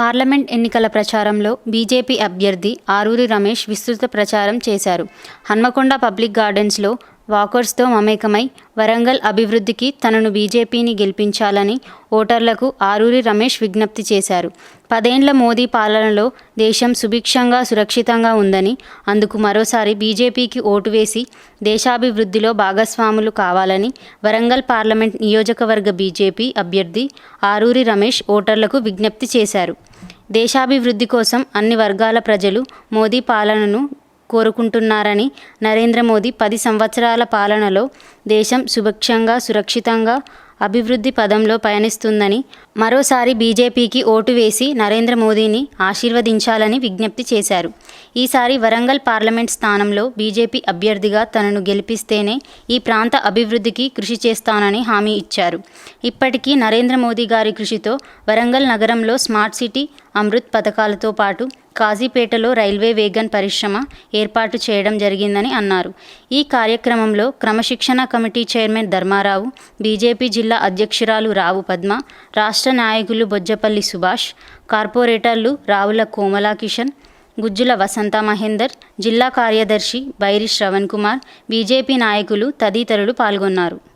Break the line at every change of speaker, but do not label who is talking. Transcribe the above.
Parliament ఎన్నికల ప్రచారంలో BJP అభ్యర్థి ఆరూరి రమేష్ విస్తృత ప్రచారం చేశారు. హన్మకొండ పబ్లిక్ గార్డెన్స్లో వాకర్స్తో మమేకమై వరంగల్ అభివృద్ధికి తనను బీజేపీని గెలిపించాలని ఓటర్లకు ఆరూరి రమేష్ విజ్ఞప్తి చేశారు. పదేండ్ల మోదీ పాలనలో దేశం సుభిక్షంగా సురక్షితంగా ఉందని అందుకు మరోసారి బీజేపీకి ఓటు వేసి దేశాభివృద్ధిలో భాగస్వాములు కావాలని వరంగల్ పార్లమెంట్ నియోజకవర్గ బీజేపీ అభ్యర్థి ఆరూరి రమేష్ ఓటర్లకు విజ్ఞప్తి చేశారు. దేశాభివృద్ధి కోసం అన్ని వర్గాల ప్రజలు మోదీ పాలనను కోరుకుంటున్నారని నరేంద్ర మోదీ పది సంవత్సరాల పాలనలో దేశం సుభిక్షంగా సురక్షితంగా అభివృద్ధి పదంలో పయనిస్తుందని మరోసారి బీజేపీకి ఓటు వేసి నరేంద్ర మోదీని ఆశీర్వదించాలని విజ్ఞప్తి చేశారు. ఈసారి వరంగల్ పార్లమెంట్ స్థానంలో బీజేపీ అభ్యర్థిగా తనను గెలిపిస్తేనే ఈ ప్రాంత అభివృద్ధికి కృషి చేస్తానని హామీ ఇచ్చారు. ఇప్పటికీ నరేంద్ర మోదీ గారి కృషితో వరంగల్ నగరంలో స్మార్ట్ సిటీ అమృత్ పథకాలతో పాటు కాజీపేటలో రైల్వే వేగన్ పరిశ్రమ ఏర్పాటు చేయడం జరిగిందని అన్నారు. ఈ కార్యక్రమంలో క్రమశిక్షణ కమిటీ చైర్మన్ ధర్మారావు బీజేపీ జిల్లా అధ్యక్షురాలు రావు పద్మ రాష్ట్ర నాయకులు బొజ్జపల్లి సుభాష్ కార్పొరేటర్లు రావుల కోమలా కిషన్ గుజ్జుల వసంత మహేందర్ జిల్లా కార్యదర్శి బైరి శ్రవణ్ కుమార్ బీజేపీ నాయకులు తదితరులు పాల్గొన్నారు.